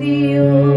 Dio.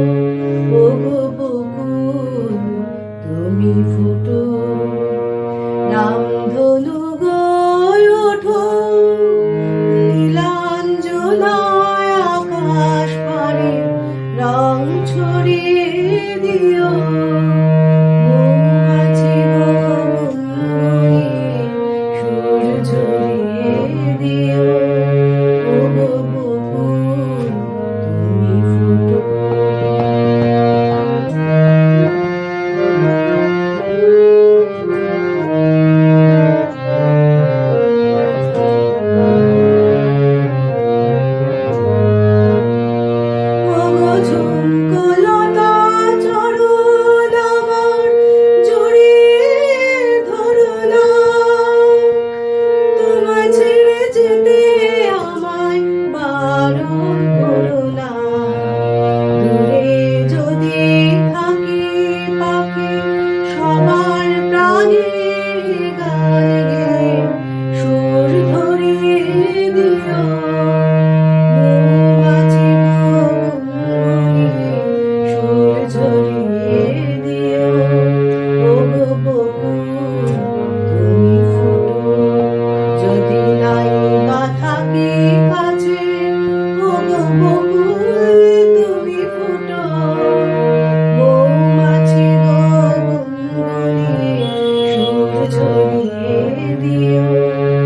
ছড়িয়ে দিও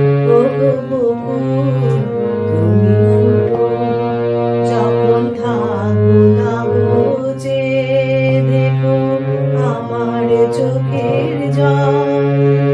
তুমি ফুটো যখন থাকো না বুঝে দেখো আমার চোখের জল